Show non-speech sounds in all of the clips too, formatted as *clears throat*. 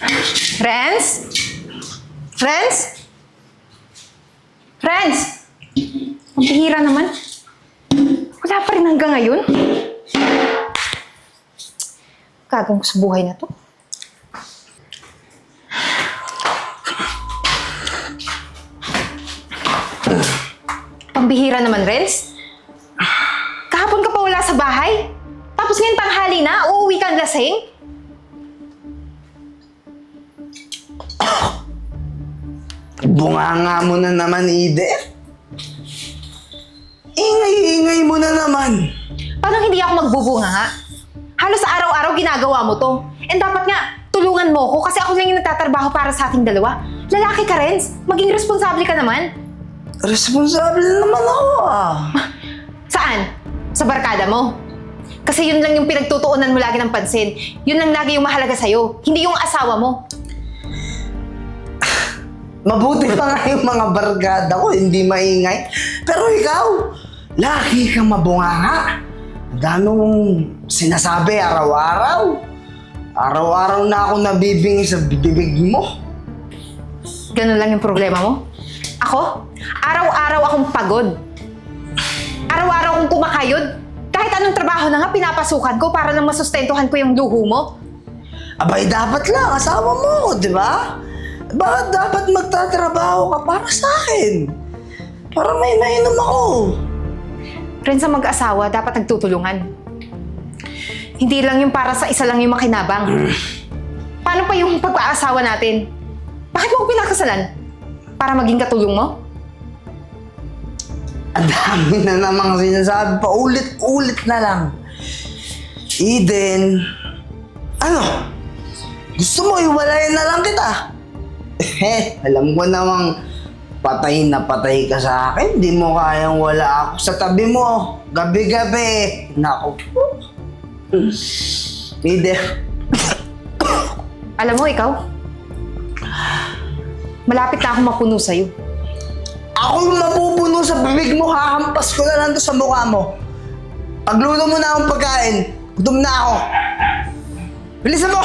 Friends? Friends? Friends? Ang bihira naman. Wala pa rin hanggang ngayon. Gagawin ko sa buhay na to. Pambihira naman, Renz. Kahapon ka pa wala sa bahay. Tapos ngayon tanghali na, uuwi kang lasing. *coughs* Bunganga mo na naman, Eden. Ingay-ingay mo na naman. Paano hindi ako magbubunga nga? Halos araw-araw ginagawa mo to. And dapat nga, tulungan mo ko kasi ako lang yung nagtatrabaho para sa ating dalawa. Lalaki ka, Renz. Maging responsable ka naman. Responsable naman ako ah. *laughs* Saan? Sa barkada mo. Kasi yun lang yung pinagtutuunan mo lagi ng pansin. Yun lang lagi yung mahalaga sa'yo. Hindi yung asawa mo. Mabuti pa nga yung mga barkada ko, hindi maingay. Pero ikaw, lagi kang mabunganga. Ang dami mong sinasabi araw-araw. Araw-araw na ako nabibingi sa bibig mo. Ganun lang yung problema mo. Ako? Araw-araw akong pagod. Araw-araw akong kumakayod. Kahit anong trabaho na nga pinapasukan ko para lang masustentuhan ko yung luho mo. Abay, dapat lang, asawa mo, di ba? Bakit dapat magtatrabaho ka para sa akin? Para may nainom ako. Ren sa mag-asawa, dapat nagtutulungan. Hindi lang yung para sa isa lang yung makinabang. *clears throat* Paano pa yung pag-aasawa natin? Bakit mo pinakasalan? Para maging katulong mo? Ang dami na namang sinasabi pa, ulit-ulit na lang. Eden, ano? Gusto mo iwalayan na lang kita? Eh, alam ko namang patay na patay ka sa akin. Di mo kayang wala ako sa tabi mo. Gabi-gabi. Naku. Eden, Alam mo, ikaw? Malapit na akong mapuno sa'yo. ako yung mapupuno sa bibig mo, hahampas ko na lang to sa mukha mo. Pagluto mo na akong pagkain, gutom na ako. Bilisan mo!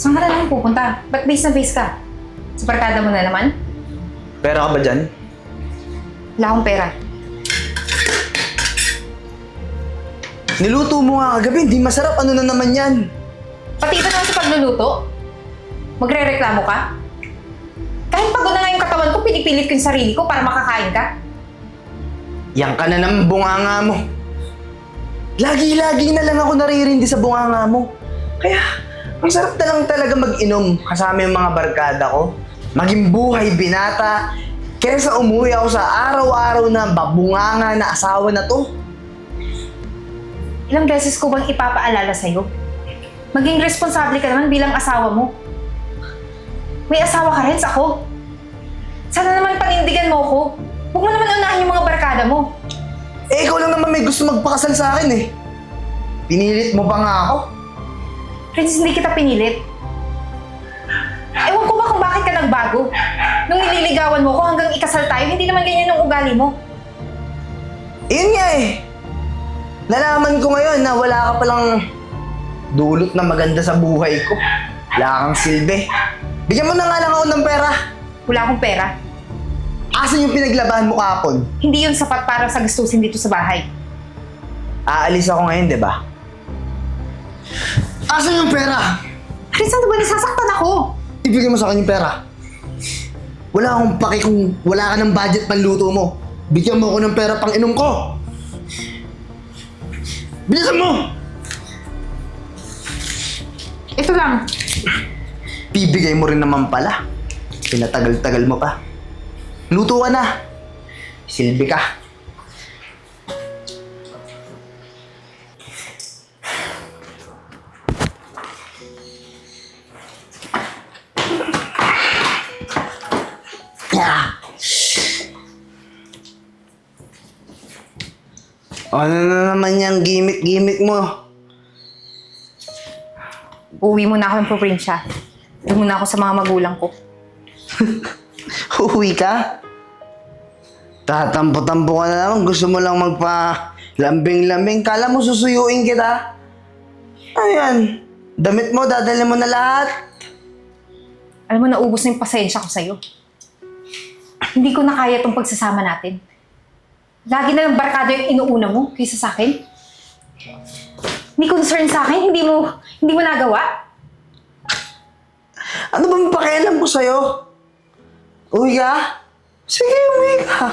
Saan ka na naman pupunta? Ba't base na base ka? Sa barkada mo na naman? Pera ka ba dyan? Wala akong pera. Niluto mo nga kagabi, hindi masarap. Ano na naman yan? Pati ito naman sa pagluluto? Magre-reklamo ka? Kahit pagod na nga yung katawan ko, pinipilit ko yung sarili ko para makakain ka. Yan ka na ng bunganga mo. Lagi-lagi na lang ako naririndi sa bunganga mo. Kaya, ang sarap na lang talaga mag-inom kasama yung mga barkada ko. Maging buhay binata. Kesa umuwi ako sa araw-araw na babunganga na asawa na to. Ilang beses ko bang ipapaalala sa'yo? Maging responsable ka naman bilang asawa mo. May asawa ka rin sa ako. Sana naman panindigan mo ko. Huwag mo naman unahin yung mga barkada mo. Eh, ikaw lang naman may gusto magpakasal sa akin eh. Pinilit mo pa nga ako. Princess, hindi kita pinilit. Ewan ko ba kung bakit ka nagbago? Nung nililigawan mo ko hanggang ikasal tayo, hindi naman ganyan yung ugali mo. Yun nga eh. Nalaman ko ngayon na wala ka palang dulot na maganda sa buhay ko. Wala kang silbi. Bigyan mo na nga lang ako ng pera. Wala akong pera. Asan yung pinaglabahan mo kahapon? Hindi yun sapat para sa gastusin dito sa bahay. Aalis ako ngayon, di ba? Asan yung pera? Chris, ano ba nasasaktan ako? Ibigay mo sa akin yung pera. Wala akong paki kung wala ka ng budget panluto mo. Bigyan mo ako ng pera pang inom ko. Bilisan mo! Ito lang. Bibigay mo rin naman pala. Pinatagal-tagal mo pa. Luto ka na. Silbi ka. Ano na naman yung gimmick-gimmick mo? Uwi muna ako ng probinsya. Doon muna ako sa mga magulang ko. *laughs* Uuwi ka? Tatampo-tampo ka na naman. Gusto mo lang magpa lambing-lambing. Kala mo susuyuin kita. Ayan. Damit mo, dadali mo na lahat. Alam mo, naubos na yung pasensya ko sa'yo. Hindi ko na kaya itong pagsasama natin. Lagi na lang barkada yung inuuna mo kaysa sa akin. Hindi concern sa akin, hindi mo, hindi mo nagawa. Ano ba yung pakialam ko sa'yo? Uwi ka? Sige, uwi ka.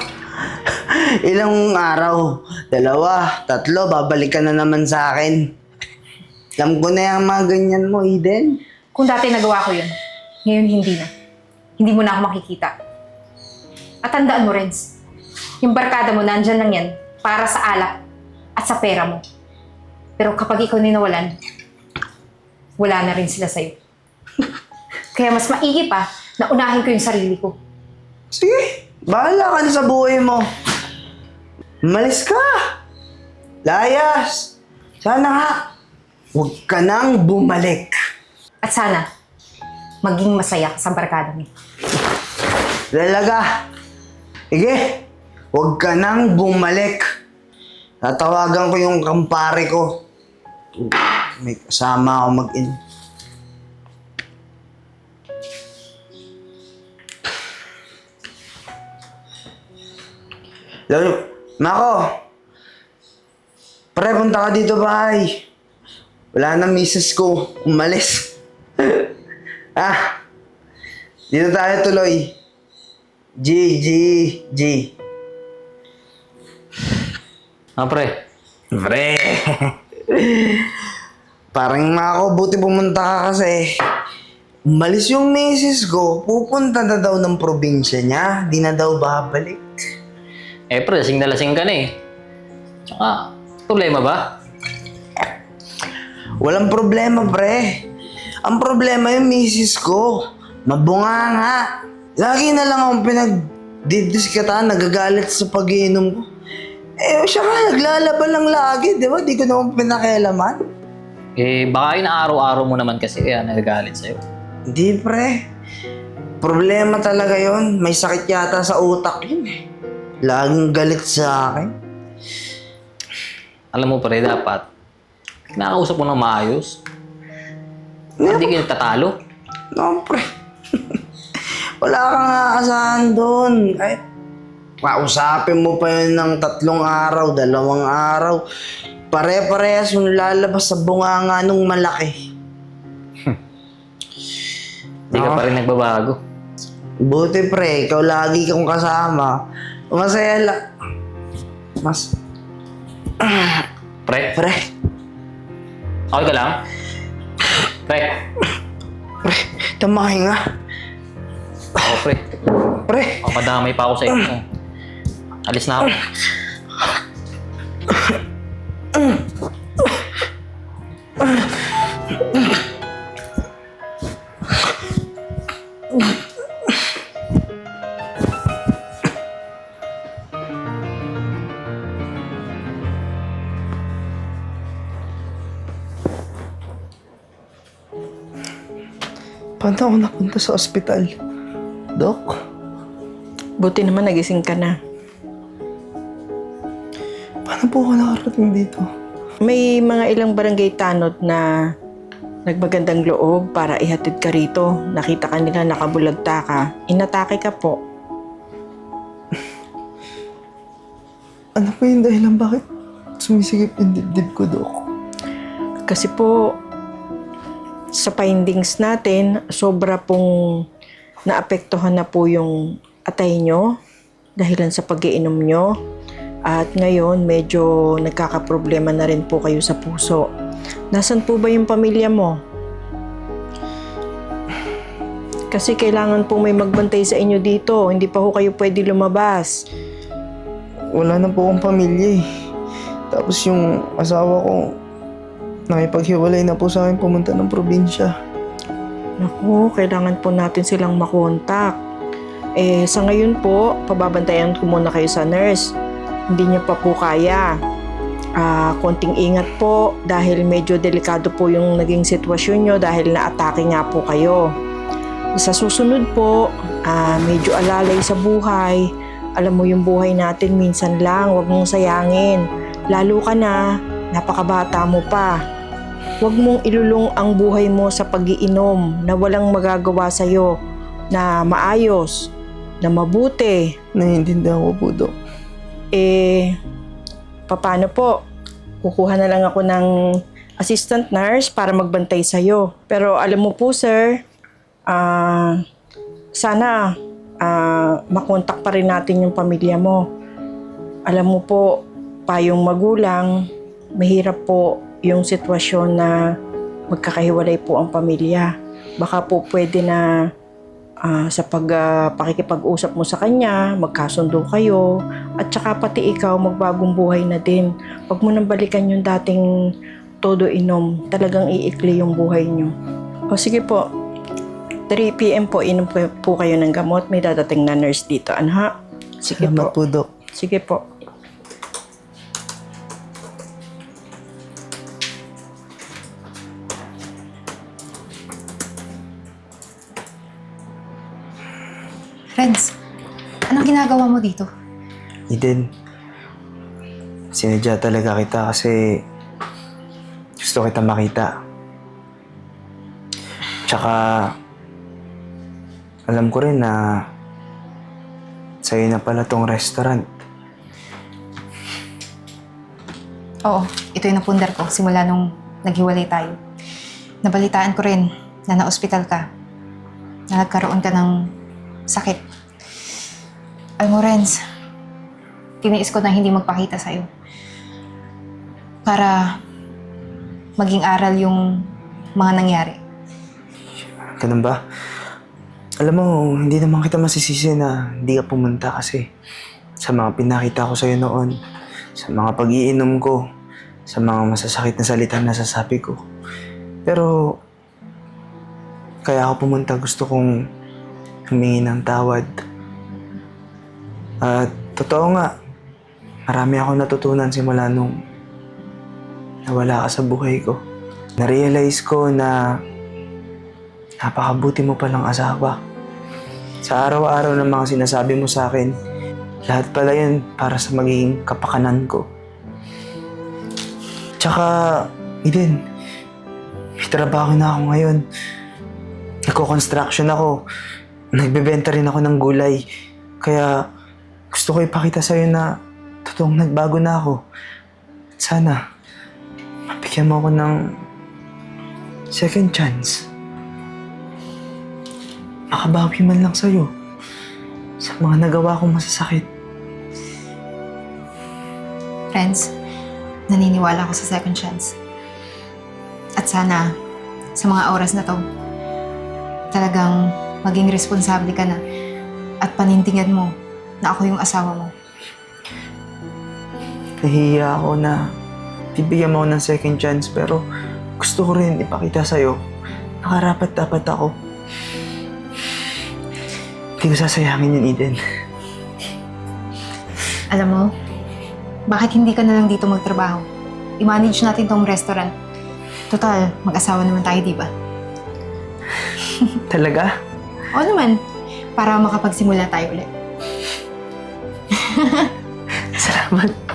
*laughs* Ilang araw, dalawa, tatlo, babalik ka na naman sa akin. Alam ko na yung mga ganyan mo, Eden. Kung dati nagawa ko yun, ngayon hindi na. Hindi mo na ako makikita. At tandaan mo, Renz, yung barkada mo nandyan lang yan para sa alak at sa pera mo. Pero kapag ikaw ninawalan, wala na rin sila sa'yo. *laughs* Kaya mas maigi pa na unahin ko yung sarili ko. Sige, bahala ka na sa buhay mo. Malis ka. Layas. Sana nga, huwag ka nang bumalik. At sana, maging masaya ka sa barkada mo. Lalaga. Sige, huwag ka nang bumalik. Tatawagan ko yung kampare ko. May kasama ako mag-in. Lalo, Mako! Pre, punta ka dito bahay. Wala na misis ko. Umalis. *laughs* ah, dito tayo tuloy. G, G, G. Ah, pre. Pre. *laughs* Parang Mako, buti pumunta ka kasi. Umalis yung misis ko, pupunta na daw ng probinsya niya. Di na daw babalik. Eh, pre, lasing na lasing ka na eh. Tsaka, problema ba? Walang problema, pre. Ang problema yung misis ko. Mabunga nga. Lagi na lang akong pinagdidiskatan, nagagalit sa pag-iinom ko. Eh, siya nga, naglalaban lang lagi, di ba? Di ko naman pinakialaman. Eh, baka inaaraw-araw mo naman kasi kaya nagagalit sa'yo. Hindi, pre. Problema talaga yon. May sakit yata sa utak yun eh. Laging galit sa akin. Alam mo, pre, dapat kinakausap mo ng maayos. Hindi ka nagtatalo. No, pre. *laughs* Wala kang aasahan doon. Ay, kausapin mo pa yun ng tatlong araw, dalawang araw. Pare-parehas yung lalabas sa bunganga nung malaki. Hindi ka pa rin nagbabago. Buti pre, ikaw lagi kang kasama. Masaya lang. Mas, Pre, pre, okay ka lang? Pre, pre, tamahin nga. oh, pre. Pre, Oh, madamay pa ako sa inyo. Alis na ako. paano ako napunta sa ospital? Dok? Buti naman nagising ka na. Paano po ako nakarating dito? May mga ilang barangay tanod na nagbagandang loob para ihatid ka rito. Nakita ka nila nakabulagta ka. Inatake ka po. *sighs* Ano po yung dahilan bakit sumisigip yung dibdib ko, Dok? Kasi po, sa findings natin, sobra pong naapektuhan na po yung atay nyo dahilan sa pag-iinom nyo. At ngayon, medyo nagkakaproblema na rin po kayo sa puso. Nasaan po ba yung pamilya mo? Kasi kailangan po may magbantay sa inyo dito. Hindi pa ho kayo pwede lumabas. wala na po akong pamilya eh. Tapos yung asawa ko, nakipaghiwalay na po sa akin pumunta ng probinsya. Naku, kailangan po natin silang makontak. Eh, sa ngayon po, pababantayan ko muna kayo sa nurse. Hindi niya pa po kaya. Ah, konting ingat po dahil medyo delikado po yung naging sitwasyon nyo dahil naatake nga po kayo. Sa susunod po, ah, medyo alalay sa buhay alam mo yung buhay natin minsan lang, wag mong sayangin. Lalo ka na, napakabata mo pa. Huwag mong ilulong ang buhay mo sa pagiinom na walang magagawa sa'yo na maayos, na mabuti. Naiintindihan ko po, Dok. Eh, paano po? Kukuha na lang ako ng assistant nurse para magbantay sa'yo. Pero alam mo po, sir, ah, sana ah, makontak pa rin natin yung pamilya mo. Alam mo po, payong magulang, mahirap po yung sitwasyon na magkakahiwalay po ang pamilya. Baka po pwede na ah, sa pag, ah, pakikipag-usap mo sa kanya, magkasundo kayo, at saka pati ikaw magbagong buhay na din. Huwag mo nang balikan yung dating todo inom, talagang iikli yung buhay nyo. O sige po, 3 p.m. po, inom po, kayo ng gamot. May dadating na nurse dito, ano ha? Sige Salamat po. po, Dok. Sige po. Ginagawa mo dito? Eden, sinadya talaga kita kasi gusto kita makita. Tsaka, alam ko rin na sa'yo na pala tong restaurant. Oo, ito yung napundar ko simula nung naghiwalay tayo. Nabalitaan ko rin na na-ospital ka. Na nagkaroon ka ng sakit. Alam mo, tiniis ko na hindi magpakita sa'yo. Para maging aral yung mga nangyari. Ganun ba? Alam mo, hindi naman kita masisisi na hindi ka pumunta kasi sa mga pinakita ko sa'yo noon, sa mga pag-iinom ko, sa mga masasakit na salita na sasabi ko. Pero, kaya ako pumunta, gusto kong humingi ng tawad. At totoo nga, marami ako natutunan simula nung nawala ka sa buhay ko. Na-realize ko na Napakabuti mo palang asawa. Sa araw-araw ng mga sinasabi mo sa akin, lahat pala yun para sa magiging kapakanan ko. Tsaka, Eden, may trabaho na ako ngayon. Nagko-construction ako. Nagbebenta rin ako ng gulay. Kaya, gusto ko ipakita sa'yo na totoong nagbago na ako. At sana, mabigyan mo ako ng second chance makabawi man lang sa'yo sa mga nagawa kong masasakit. Friends, naniniwala ako sa second chance. At sana, sa mga oras na to, talagang maging responsable ka na at panintingan mo na ako yung asawa mo. Nahihiya ako na bibigyan mo ako ng second chance pero gusto ko rin ipakita sa'yo na karapat dapat ako. Hindi ko sasayangin yun, Eden. Alam mo, bakit hindi ka na lang dito magtrabaho? I-manage natin tong restaurant. Total, mag-asawa naman tayo, di ba? Talaga? Oo naman, para makapagsimula tayo ulit. Salamat.